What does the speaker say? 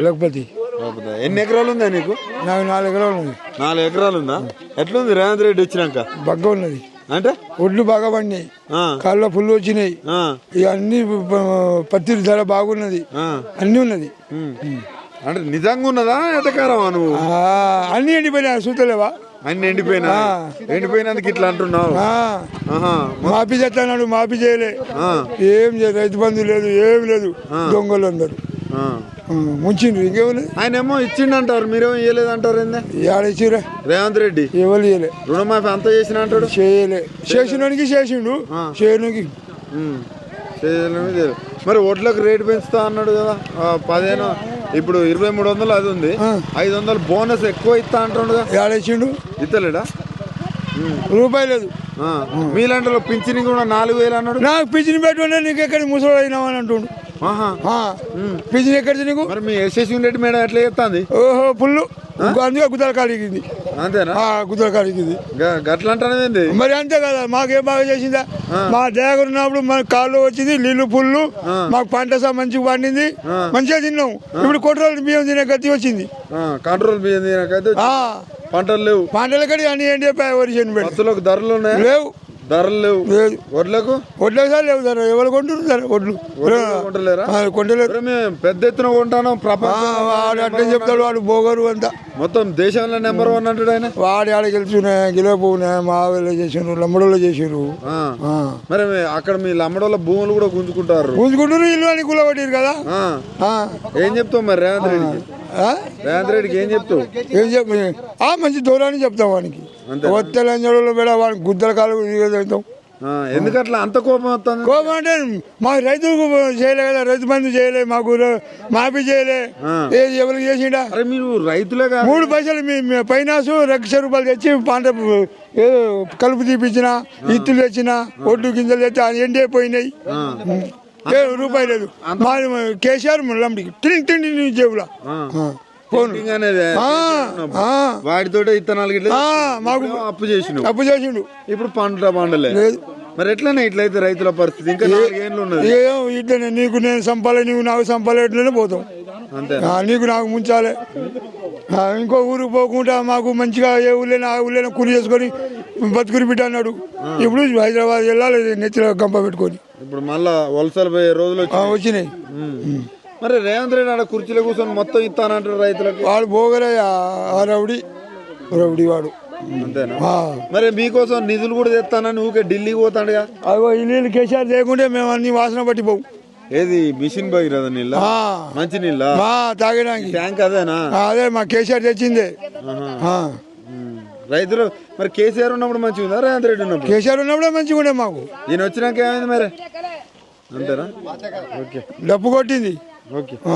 లేకపోతే. ఎన్ని ఎకరాలు ఉందా నీకు? నాకు నాలుగు ఎకరాలు ఉంది. నాలుగు ఎకరాలు ఉందా? ఎట్లుంది రేవంత్ రెడ్డి వచ్చినాక? బగ్గ ఉన్నది. అంటే? ఒడ్లు బాగా పండినాయి. ఆ, కాళ్ళ పుల్లు వచ్చినాయి. ఆ, ఇక అన్ని పత్తి ధర బాగున్నది. ఆ. అన్ని ఉన్నది. అంటే నిజంగా ఉన్నదా ఎటకారమా నువ్వు? అన్ని ఎండిపోయినాయి చూస్తలేవా అన్ని ఎండిపోయినా? ఎండిపోయినందుకు ఇట్లా అంటున్నావు? మాఫీ చేస్తాడు మాఫీ చేయలే. ఏం రైతు బంధు లేదు ఏం లేదు. దొంగలు అందరు. ముంచిండ్రు ఇంకేమలేదు ఆయన ఏమో ఇచ్చిండంటారు మీరేమో ఇయ్యలేదంటారు ఏందే? ఏడ ఇచ్చిరా రేవంత్ రెడ్డి. ఎవరు చేయలే రుణమాఫీ అంతా చేసిన అంటాడు? చేయలే. చేసినోనికి చేసిండు చేయడానికి. మరి ఓట్లకు రేటు పెంచుతా అన్నాడు కదా పదిహేను ఇప్పుడు ఇరవై మూడు వందలు అది ఉంది. ఐదు వందలు బోనస్ ఎక్కువ ఇస్తా అంటాడు కదా. ఏడ ఇచ్చిండు? ఇస్తలేడా రూపాయి లేదు. మీలాంటి పింఛని కూడా నాలుగు వేలు అన్నాడు. నాకు పిచ్చిని పెట్టుకుంటే నీకు ఎక్కడ ముసలి అయినావు అని అంటుండు. పిచ్చిని ఎక్కడిది నీకు మరి మీ రెడ్డి మేడం ఎట్లా చేస్తుంది ఓహో పుల్లు అందుకే గుద్దల కాడికింది. అంతేనా? గుద్దల కాడికింది. గట్ల అంటానేంది మరి అంతే కదా మాకేం బాగా చేసిందా? మా దగ్గర ఉన్నప్పుడు మన కాళ్ళు వచ్చింది నీళ్ళు పుల్లు మాకు పంట మంచిగా పండింది. మంచిగా తిన్నాం. ఇప్పుడు కొట్రోలు బియ్యం తినే గతి వచ్చింది. కంట్రోల్ బియ్యం ఆ. పంటలు లేవు. పంటల కడి అని ఏంటి వరి పత్తులకు ధరలు ఉన్నాయా? లేవు. ధరలు లేవు లేదు. వడ్లకు? వడ్లే సార్ లేవు సార్. ఎవరు కొంటున్నారు సార్ వడ్లు? కొంటలేరా? మేము పెద్ద ఎత్తున కొంటాను ప్రపంచం వాడు అట్లే చెప్తాడు వాడు బోగరు అంతా. మొత్తం దేశంలో నెంబర్ వన్ అంటాడు ఆయన? వాడి ఆడ గెలుచునే గెలవపోనే మా వాళ్ళు చేసారు లమ్మడోళ్ళు చేసారు. మరి అక్కడ మీ లమ్మడోళ్ళ భూములు కూడా గుంజుకుంటారు. పూసుకుంటారు ఇల్లు అని కూలబట్టారు కదా. ఏం చెప్తావు మరి రేవంత్ రెడ్డికి? ఆ? రేవంత్ రెడ్డికి ఏం చెప్తావు? ఏం చెప్ప ఆ మంచి దూరాన్ని చెప్తాం వానికి. లంజడోళ్ళు పెడ వాడికి గుద్దల కాలు చెప్తాం ఆ, ఎందుకు అట్లా అంత కోపం వస్తుంది? కోపం అంటే మాకు రైతులకు చేయలే కదా రైతు బంధు చేయలే మాకు మాఫీ చేయలే. ఏది ఎవరికి చేసిండా? మీరు రైతులే కాదు. మూడు పైసలు మీ మీ పైనాసు లక్ష రూపాయలు తెచ్చి పంట ఏదో కలుపు తీపిచ్చిన ఇత్తులు తెచ్చిన ఒడ్డు గింజలు తెచ్చి ఎండే పోయినాయి. రూపాయి లేదు. మా కేసీఆర్ టింగ్ టింగ్ నీ జేబులో. వాటితోటే ఇత్తనాలు మాకు అప్పు చేసినావు తప్పు చేసిండు. ఇప్పుడు పంట పండలే. మరి ఎట్లనే ఇట్లయితే రైతుల పరిస్థితి? ఇంకా నాలుగేళ్ళు ఉన్నది? ఏం ఇట్లనే నీకు నేను సంపాలే నీకు నాకు సంపాలే ఇట్లనే పోతాం. అంతే. నీకు నాకు ముంచాలే. ఇంకో ఊరికి పోకుండా మాకు మంచిగా ఏ ఊళ్ళైనా ఆ ఊళ్ళైనా కూలి చేసుకొని బతుకుని బిడ్డ అన్నాడు. ఇప్పుడు హైదరాబాద్ వెళ్ళాలి నెత్తిలో గంప పెట్టుకొని. ఇప్పుడు మళ్ళా వలసలు పోయే రోజులు వచ్చినాయి. మరి రేవంత్ రెడ్డి ఆడ కుర్చీలో కూర్చొని మొత్తం ఇస్తానంటారు రైతులకు. వాడు పోగరయ్య ఆ రౌడీ. రౌడీ వాడు. అంతేనా? ఆ. మరి మీకోసం నిధులు కూడా తెస్తానని ఊకే ఢిల్లీకి పోతాడుగా? అగో ఈ నీళ్ళు కేసీఆర్ లేకుంటే మేము అన్ని వాసన పట్టి పోవు ఏది? మిషన్ భగీరథ నీళ్ళ? ఆ. మంచి నీళ్ళ? మా తాగడానికి ట్యాంక్ అదేనా? ఆ, అదే మా కేసీఆర్ తెచ్చిందే. ఆ. ఉమ్. రైతులు మరి కేసీఆర్ ఉన్నప్పుడు మంచిగా ఉందా? రేవంత్ రెడ్డి ఉన్నప్పుడు? కేసీఆర్ ఉన్నప్పుడే మంచిగా ఉండే మాకు. ఈయన వచ్చినాక ఏమైంది మరి? అంతేనా? ఓకే. డప్పు కొట్టింది. ఓకే ఆ.